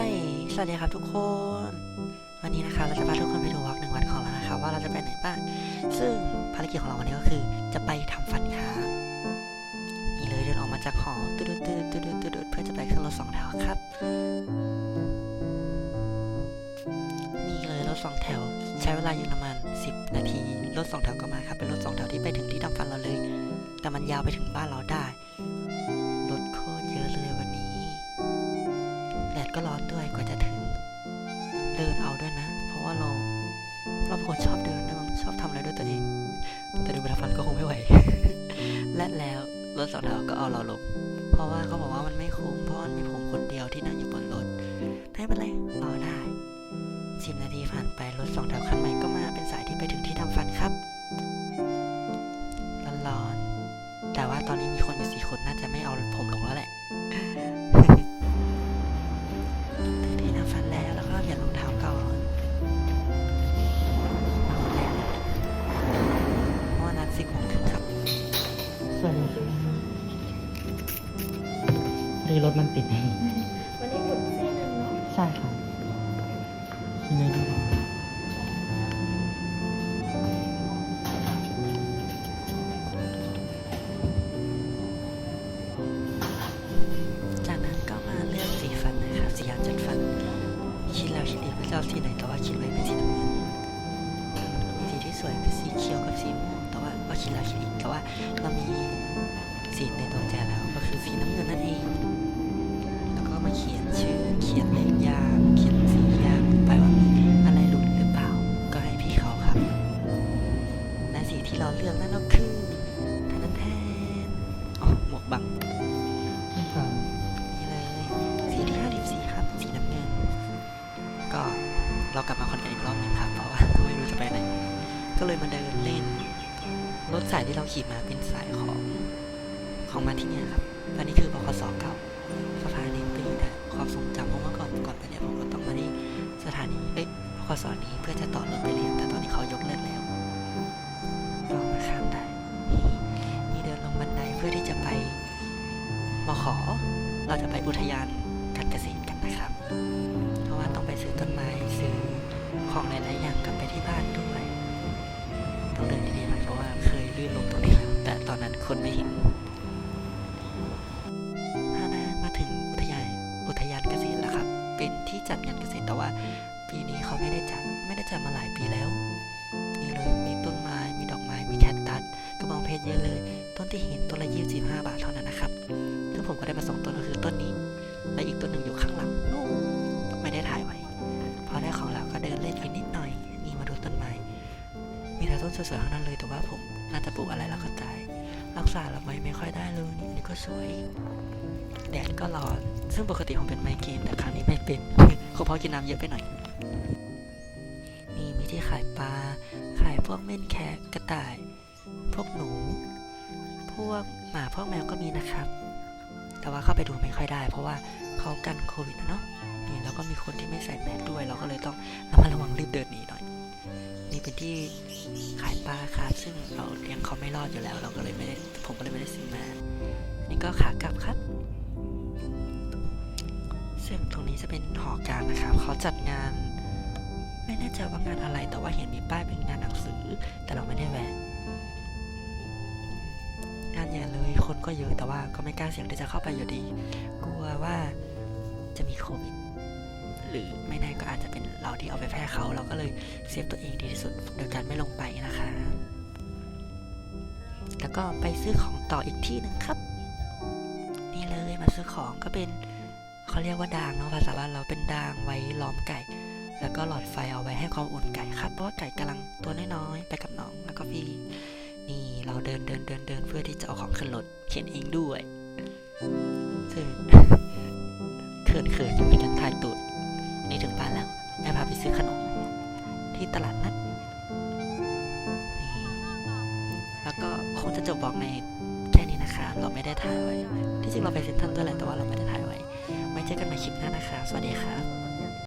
เต้สวัสดีครับทุกคน วันนี้นะคะเราจะพาทุกคนไปดูวอล์กหนึ่งวันของเรานะคะว่าเราจะไปไหนบ้าง ซึ่งภารกิจของเราวันนี้ก็คือจะไปทำฟันครับนี่เลยเดินออกมาจากหอตุดตุดตุดตุดเพื่อจะไปขึ้นรถสองแถวครับ นี่เลยรถสองแถว ใช้เวลาอยู่ประมาณ10 นาที รถสองแถวก็มาครับ เป็นรถสองแถวที่ไปถึงที่ทำฟันเราเลย แต่มันยาวไปถึงบ้านเราได้ คนชอบเดินนะมั้งชอบทำอะไรด้วยตัวเอง แต่ดูไปทำฟันก็คงไม่ไหว และแล้วรถสองแถวก็เอาเราลง เพราะว่าเขาบอกว่ามันไม่คุ้มเพราะมันมีผมคนเดียวที่นั่งอยู่บน รีรถมันติดวันนี้หยุดเส้นหนึ่งเนาะใช่ครับที่ไหนดีจากนั้นก็มาเลือกสีฟันนะครับสียางจัดฟัน คิดแล้วคิดอีกว่าจะเอาสีไหนแต่ว่าคิดไว้เป็นสีน้ำเงินมีสีที่สวยคือสีเขียวกับสีม่วงแต่ว่าก็คิดแล้วคิดอีกแต่ว่าเรามีสีในตัวแจแล้วก็คือสีน้ำเงินนั่นเองแล้วก็ มาเขียนชื่อ เขียนเลขยางเขียนสียางไปว่ามีอะไรหลุดหรือเปล่า ก็ให้พี่เขาครับ และสีที่เราเลือกนั่นก็คือแทนแทนอ๋อหมวกบังนี่ครับนี่เลยสีที่54ครับ สีน้ำเงิน ก็เรากลับมาคอนกันอีกรอบหนึงครับ เพราะว่าไม่รู้จะไปไหน ก็เลยมาเดินเล่น รถสายที่เราขี่มาเป็นสายของของมาที่เนี่ยครับอันนี้คือบคสเก่า สถานีปีแต่ความทรงจำเพราะเมื่อก่อนก่อนไปเนี่ยผมก็ต้องมาที่สถานีเอ้ยบคสนี้เพื่อจะต่อรถไปเรียนแต่ตอนนี้เขายกเลิกแล้วก็มาข้ามได้นี่นี่เดินลงบันไดเพื่อที่จะไปมขอเราจะไปอุทยานการเกษตรกันนะครับ เพราะว่าต้องไปซื้อต้นไม้ซื้อของหลายๆอย่างกลับไปที่บ้านด้วยต้องเดินดีๆหน่อยเพราะว่าเคยลื่นลงตรงนี้แล้วแต่ตอนนั้นคนไม่เห็น จัดงานเกษตรแต่ว่า ปีนี้เขาไม่ได้จัดไม่ได้จัดมาหลายปีแล้ว นี่เลยมีต้นไม้มีดอกไม้มีแคคตัสกระบองเพชรเยอะเลย ต้นที่เห็นต้นละ25บห้าบาทเท่านั้นนะครับซึ่งผมก็ได้มาสองต้นก็คือต้นนี้ และอีกต้นหนึ่งอยู่ข้างหลังนู่นไม่ได้ถ่ายไว้พอได้ของแล้วก็เดินเล่นไปนิดหน่อยนี่มาดูต้นไม้มีแต่ต้นสวยๆทั้งนั้นเลยแต่ว่าผมน่าจะปลูกอะไรแล้วก็ รักษาแล้วไว้ไม่ค่อยได้เลยนี่ก็สวย แดดก็ร้อน ซึ่งปกติผมเป็นไมเกรนแต่ครั้งนี้ไม่เป็นคงเพราะกินน้ำเยอะไปหน่อยนี่มีที่ขายปลา ขายพวกเม่นแคะกระต่าย พวกหนู พวกหมาพวกแมวก็มีนะครับ แต่ว่าเข้าไปดูไม่ค่อยได้ เพราะว่าเขากันโควิดนะเนาะนี่แล้วก็มีคนที่ไม่ใส่แมสด้วย เราก็เลยต้องระมัดระวังรีบเดินหนีหน่อย นี่เป็นที่ขายปลาครับ ซึ่งเราเลี้ยงเขาไม่รอดอยู่แล้ว เราก็เลยไม่ได้ผมก็เลยไม่ได้ซื้อมานี่ก็ขากลับครับซึ่งตรงนี้จะเป็นหอการนะครับเขาจัดงาน ไม่แน่ใจว่างานอะไรแต่ว่าเห็นมีป้ายเป็นงานหนังสือ แต่เราไม่ได้แวะงานใหญ่เลยคนก็เยอะแต่ว่าก็ไม่กล้าเสี่ยงที่จะเข้าไปอยู่ดี กลัวว่าจะมีโควิดหรือไม่แน่ก็อาจจะ เราที่เอาไปแพร่เขาเราก็เลยเซฟตัวเองดีที่สุดโดยการไม่ลงไปนะคะ แล้วก็ไปซื้อของต่ออีกที่หนึ่งครับ นี่เลยมาซื้อของก็เป็นเขาเรียกว่าดางเนาะภาษาบ้านเราเป็นดางไว้ล้อมไก่ แล้วก็หลอดไฟเอาไว้ให้ความอุ่นไก่ครับ เพราะว่าไก่กำลังตัวน้อยๆไปกับน้องแล้วก็พี่นี่เราเดินเดินเดินเดินเพื่อที่จะเอาของขึ้นรถเขียนเองด้วยซึ่งเขินเขินอยู่เป็นการถ่ายตูดนี่ถึงบ้านแล้วแม่พาไปซื้อขนม ที่ตลาดนัดนแล้วก็คงจะจบบอกในแค่นี้นะคะ เราไม่ได้ถ่ายไว้ ที่จริงเราไปเซ็นทรัลด้วยแหละแต่ว่าเราไม่ได้ถ่ายไว้ ไว้เจอกันใหม่คลิปหน้านะคะ สวัสดีครับ